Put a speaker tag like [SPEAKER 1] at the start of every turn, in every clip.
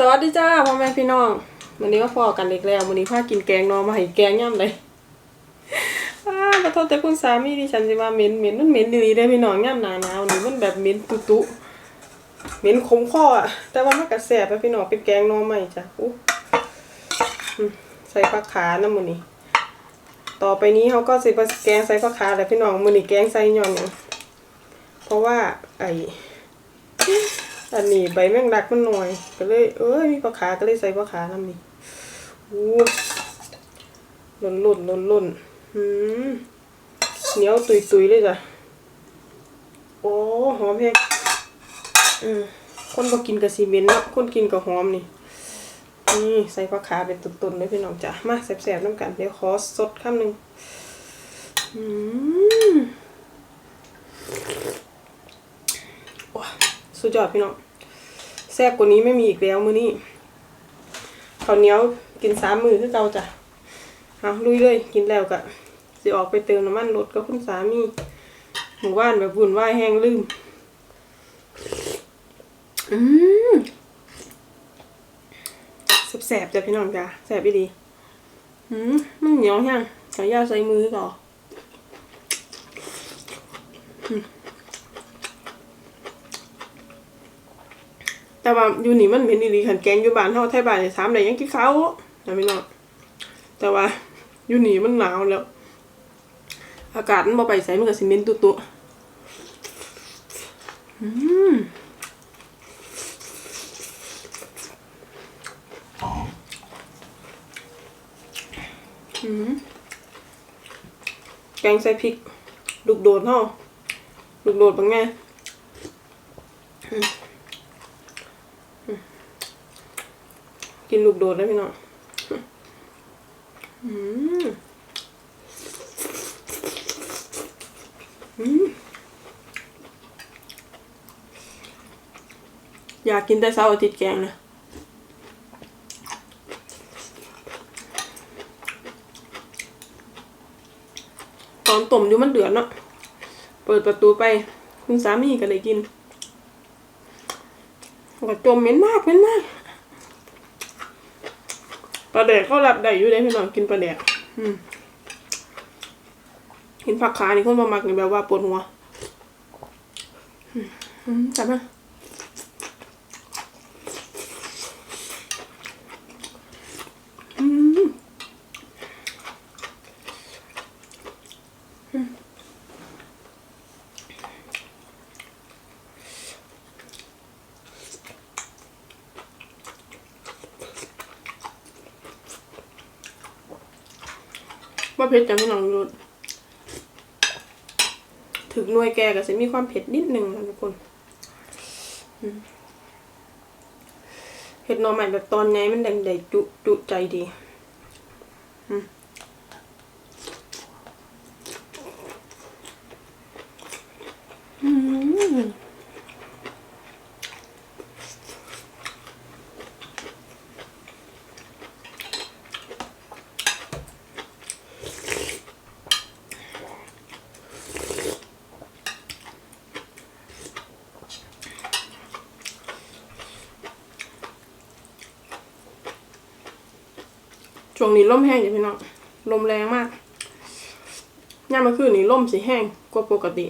[SPEAKER 1] สวัสดีจ้าพ่อแม่พี่น้องวันนี้ก็พอกันเล็กแล้ววันนี้พากินแกงนอมาให้แกงย่ำเลยอ้าขอโทษแต่คุณสามีดิฉันสิว่าเหม็นเหม็นมันเหม็นดีเลยพี่น้องย่ำหนาหนาวนี่มันแบบเหม็นตุตุเหม็นขมคออะแต่ว่ามันกระแสบไปพี่น้องเป็นแกงนอใหม่จ้ะอู้ใส่ผักขาน้ำมันนี่ต่อไปนี้เขาก็สิไปแกงใส่ผักขาแหละพี่น้องมันนี่แกงใส่ย่อนหยังเพราะว่าไอ อันนี้ใบแมงดักมันหน่อย ก็เลย เอ้ยมีปลาขาก็เลยใส่ปลาขาน้ำนี่อู้หล่นหล่นหล่นหล่นหืมเหนียวตุยตุยเลยจ้ะโอ้หอมแฮงอืมคนบ่กินกับซีเมนต์เนาะคนกินกับหอมนี่นี่ใส่ปลาขาเป็นตุ่นๆเลยพี่น้องจ้ะมาแสบๆน้ำกันเดี๋ยวขอสดคำหนึ่งอืมว้าสุดยอดพี่น้อง ซ่บกว่านี้ไม่มีอีกแล้วมื้อนี้ข้าวเหนียวกินสามมือคือเก่าจ้ะเอาลุยเลยกินแล้วกะสิออกไปเติมน้ำมันรถกับคุณสามีหมู่บ้านแบบวุ่นวายแห้งลืม อืมแสบๆจ้ะพี่น้องจ้ะแสบไปดีอืมมันเหนียวแห้งขออนุญาใส่มือก่อน แต่ว่าอยู่นี่มันเป็นดีๆขันแกงอยู่บ้านเฮาไทยบ้านนี่ถามได้ยังกินข้าวนะพี่น้องแต่ว่าอยู่นี่มันหนาวแล้ว อากาศมันบ่ไปใส่มันก็สิเหม็นตุตุอืมอืมแกงใส่พริก ลูกโดดเฮาลูกโดดเป็นไง กินลูกโดดได้พี่น้องอืมอยากกินแต่เสาร์อาทิตย์แกงนะตอนต้มอยู่มันเดือดเนาะ เปิดประตูไป คุณสามีก็เลยกินก็จมเหม็นมากเหม็นมาก ลาแดกก็รับได้อยู่เลยพี่น้องกินปลาแดกอืมกินผักขานี่คนมามักนี่แบบว่าปวดหัวอืมอืมจับมาอืมอืม เผ็ดจังพี่น้องดูถึงหน่วยแกก็จะมีความเผ็ดนิดนึงนะทุกคนเผ็ดหน่อใหม่แบบตอนไงมันแดงๆจุจุใจดีอืมอืม ช่วงนี้ลมแห้งอยู่พี่น้องลมแรงมากย่ามาคืนนี้ลมสีแห้งกว่าปกติ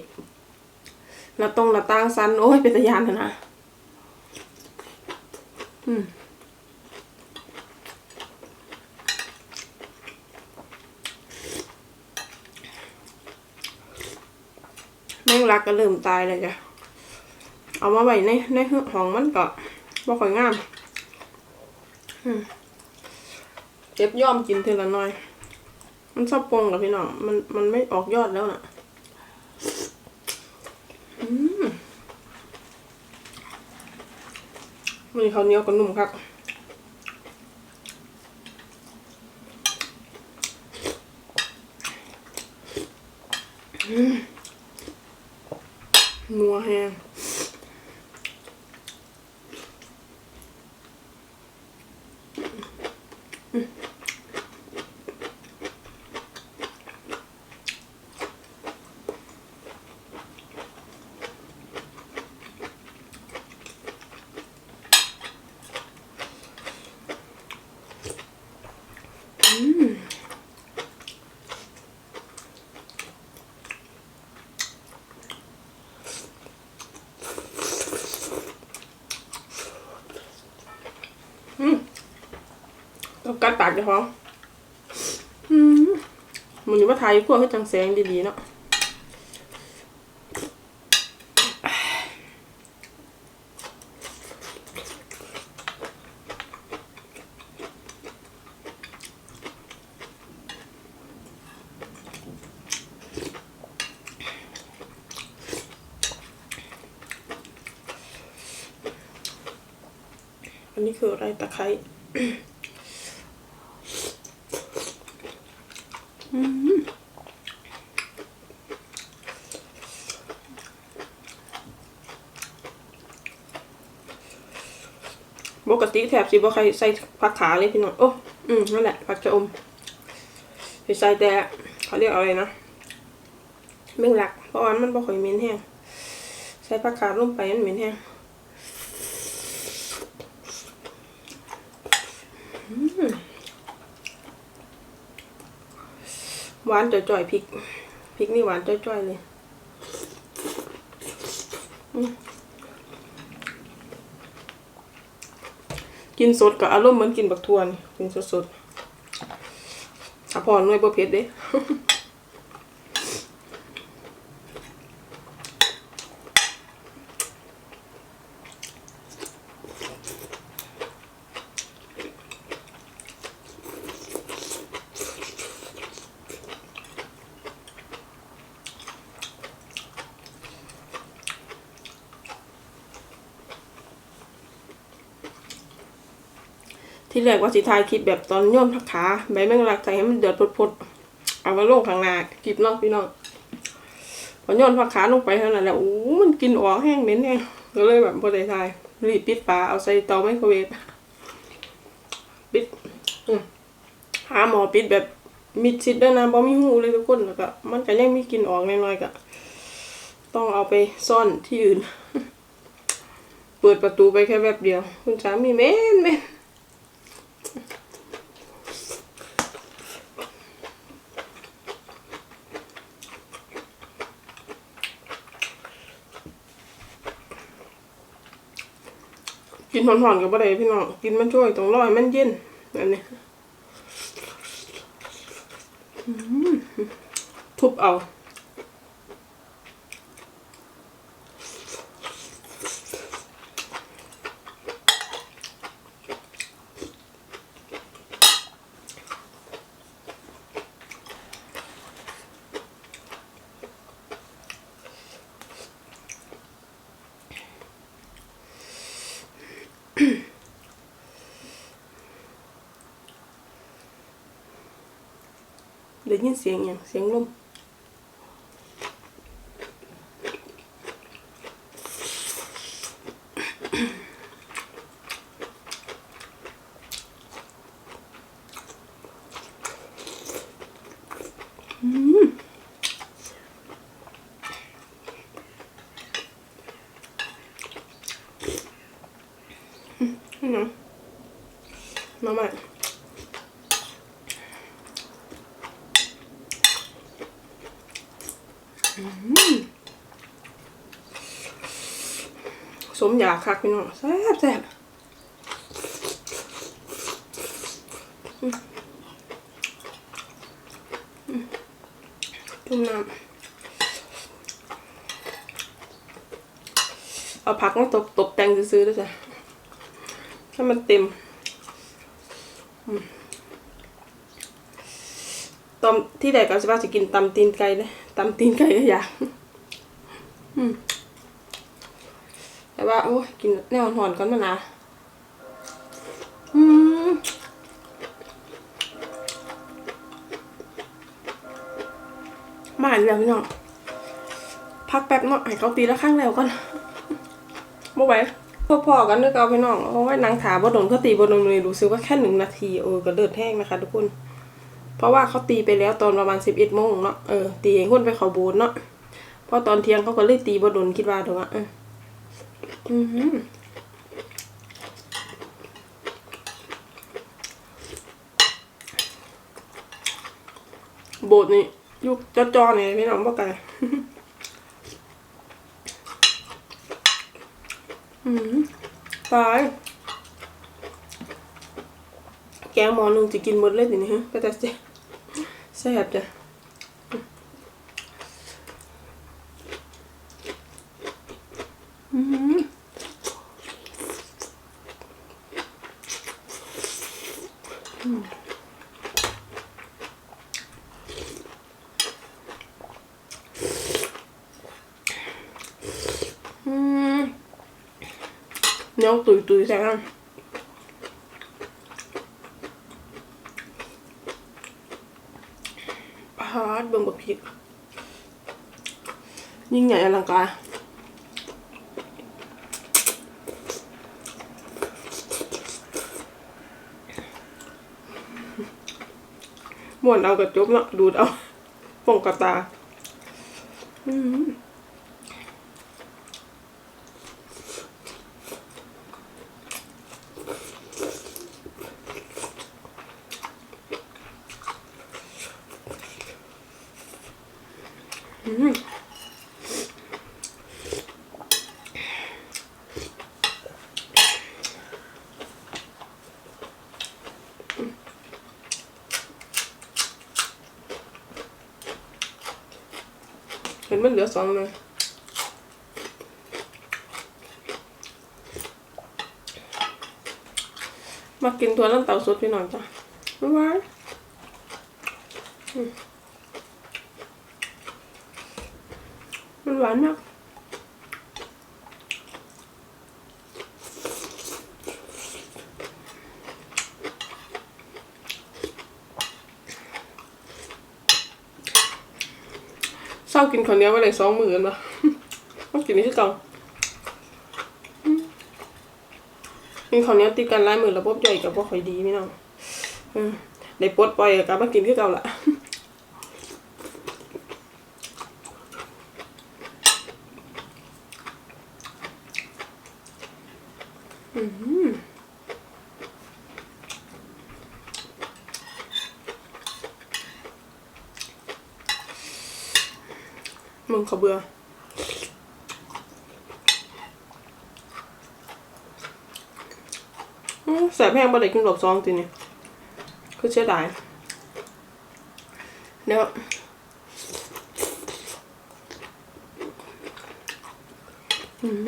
[SPEAKER 1] หน้าตรงหน้าต่างสันโอ้ยเป็นตะยานเถอะนะอืมแมงลักก็เริ่มตายเลยจ้ะ เอามาไว้ในในห้องมันก็บ่ค่อยงาม อืม เจ็บย่อมกินเทอละน้อย มันชอบปงกับพี่น้อง มันมันไม่ออกยอดแล้วน่ะอืมมันเขาเนียกับนุ่มครับนัวแฮง 응. กับกัดปากเจ้าของอืมมันอยู่ว่าไทยพวกให้จังแสงดีๆเนาะอันนี้คืออะไรตะไคร้ อืม ปกติแถบสิบ่ใครใส่ผักขาเลยพี่น้อง โอ้ อืม นั่นแหละ ผักชะอมใส่แต่เขาเรียกอะไรนะเม่งหลัก เพราะว่ามันบ่ค่อยเหม็นแห้ง ใส่ผักขาลงไปมันเหม็นแห้ง หวานจ่อยๆพริกพริกนี่หวานจ่อยๆเลยกินสดกับอารมณ์เหมือนกินบักทวนกินสดๆสะพอหน่วยบ่เผ็ดเด้ ที่แรกว่าสิทายคลิปแบบตอนโย่นผักขาใบแมงลักใส่ให้มันเดือดพดๆเอามาลงข้างหน้าคลิปนาะพี่น้องพอโย่นผักขาลงไปเท่านั้นแหละโอ้มันกินออกแห้งเหม็นแห้งก็เลยแบบพอได้ทายรีบปิดฝาเอาใส่เตาไมโครเวฟปิดหาหมอปิดแบบมิดชิดด้วยนะบ่มีหูเลยทุกคนแล้วก็มันก็ยังมีกลินออกน้อยๆก็ต้องเอาไปซ่อนที่อื่น เปิดประตูไปแค่แบบเดียว คุณสามีเม็นเม็น กินหอนๆกับอะไรพี่น้องกินมันช่วยตรงร้อยมันเย็นอันนี้ทุบเอา ได้ยินเสียงอย่างเสียงลมอืมอืมมาใหม่ สมอยากคักพี่น้องแซ่บแซ่บอืมอืมจุ่มน้ำเอาผักมาตกตกแต่งซื้อๆด้วยจ้ะให้มันเต็มอืมตอนที่แรกก็จะว่าจะกินตำตีนไก่เลยตำตีนไก่ก็อยากอืม แต่ ว่า โอ้กินแนวหอนก่อนมานะอืมมาอีกแล้วพี่น้องพักแป๊บเนาะให้เขาตีละข้างแล้วก่อนบ่ไหวพอๆกันนึกเอาพี่น้องเพราะว่านางถาบดนเขาตีบดนเลยรู้สึกว่าแค่หนึ่งนาทีเออก็เลือดแห้งนะคะทุกคน เพราะว่าเขาตีไปแล้วตอนประมาณสิบเอ็ดโมงเนาะเออตีเองคนไปเขาบูนเนาะเพราะตอนเที่ยงเขาก็เลยตีบดนคิดว่าถูกไหม อืมโบดนี่ยุกจอจอนี่พี่น้องบอกกันอืมตาย แกงหมอนึงจะกินหมดเลยทีนี้ฮะก็จะแซ่บจ้ะอืม อืมเหนียวตุยตุยๆใช่ ม่วนเอากระจบเนาะดูดเอาป่องกระตา อืมเห็ นมันเหลือสองเลยมากินตัวน้ำเต่าสดพี่หน่อยจ้ะบ๊ายบายมันหวานมาก ร้ากินคนเดียวไปเลยสองหมือกันปะต้องกินนี่ที่เก่าอืมกินข้าวเหนียวติดกันหลายหมือระบบย่อยกับพวกข่อยดีพี่น้องอืมได้ปลดปล่อยกับมากินคือเก่าละอืม งขาเบื่อแสบแห้งบ่ได้กินหลบซองทีนี่คือเสียดายเนาะอืม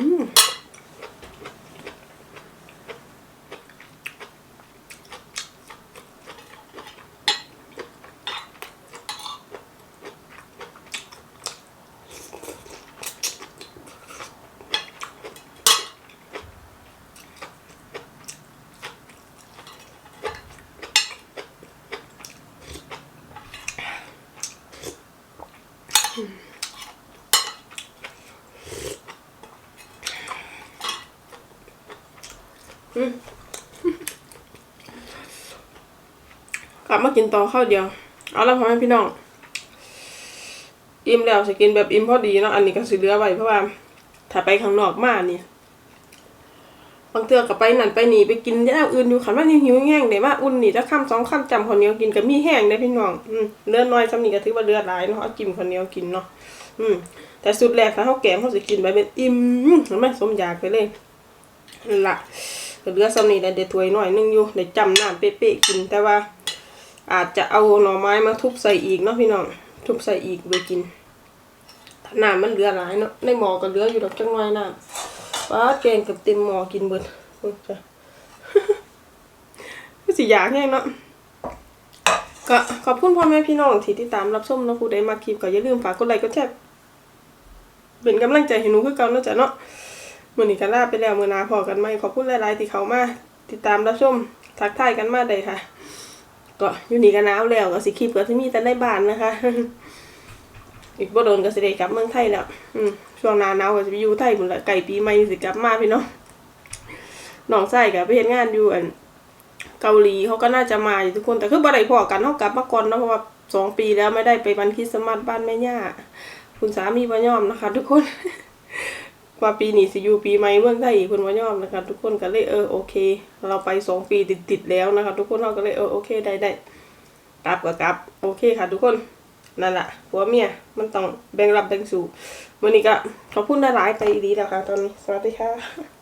[SPEAKER 1] กลับมากินต่อข้าวเดียว เอาละพ่อแม่พี่น้อง อิ่มแล้วจะกินแบบอิ่มพอดีเนาะ อันนี้ก็สิเหลือไว้เพราะว่า ถ้าไปข้างนอกมาเนี่ยบางเทือก็ไปนั่นไปนี่ไปกินย่าอื่นอยู่ขันว่านี่หิวแห้งเดี๋ยวมาอุ่นนี่ถ้าข้ามสองข้ามจำคนเหนียวกินก็มีแห้งได้พี่น้องอืมเลือดน้อยจำนี่ก็ถือว่าเลือดหลายเนาะเอาจิ้มคนเหนียวกินเนาะอืมแต่สุดแรกถ้าเขาแกงเขาจะกินไปเป็นอิ่มเห็นไหมสมอยากไปเลยนั่นละก็เหลือสำนีได้เด็ดถ้วยหน่อยนึงอยู่ได้จำน้ำเป๊ะๆกินแต่ว่า อาจจะเอาหน่อไม้มาทุบใส่อีกเนาะพี่น้องทุบใส่อีกไปกินถ้าน้ำมันเหลือหลายเนาะในหมอก็เหลืออยู่ดอกจังน้อยน้ำป้าแกงกับเต็มหมอกินเบิดโอ้ยจ้ะก็สิอยากแห้งเนาะก็ขอบคุณพ่อแม่พี่น้องที่ติดตามรับชมนะผู้ใดมาคลิปก็อย่าลืมฝากกดไลค์กดแชร์เป็นกำลังใจให้หนูคือเก่าเนาะจ้ะเนาะมื้อนี้ก็ลาไปแล้วมื้อหนาพอกันใหมขอบคุณหลายๆที่เขามาติดตามรับชมทักทายกันมาได้ค่ะ ก็อยู่นี่ก็หนาวแล้วก็สิคลิปก็สิมีแต่ในบ้านนะคะ อีกบ่โดนก็สิได้กลับเมืองไทยแล้ว อืมช่วงหน้าหนาวก็สิไปอยู่ไทยพุ่นละไก่ปีใหม่สิกลับมาพี่น้องน้องชายก็ไปเฮ็ดงานอยู่อันเกาหลีเขาก็น่าจะมาอยู่ทุกคนแต่คือบ่ได้พอกันเขากลับมาก่อนเนาะเพราะว่าสองปีแล้วไม่ได้ไปวันคริสต์มาสบ้านแม่ย่าคุณสามีบ่ยอมนะคะ ทุกคน ว่าปีนี้สิอยู่ปีใหม่เมืองไทยอีกคุณวายอมนะคะ ทุกคนก็เลยเออโอเค เราไปสองปีติดๆแล้วนะคะ ทุกคนเราก็เลยเออโอเคได้ได้กลับก็กลับ โอเคค่ะ ทุกคนนั่นแหละผัวเมียมันต้องแบ่งรับแบ่งสู่วันนี้ก็ขอบคุณหลายไปดีแล้วค่ะ ตอนนี้สวัสดีค่ะ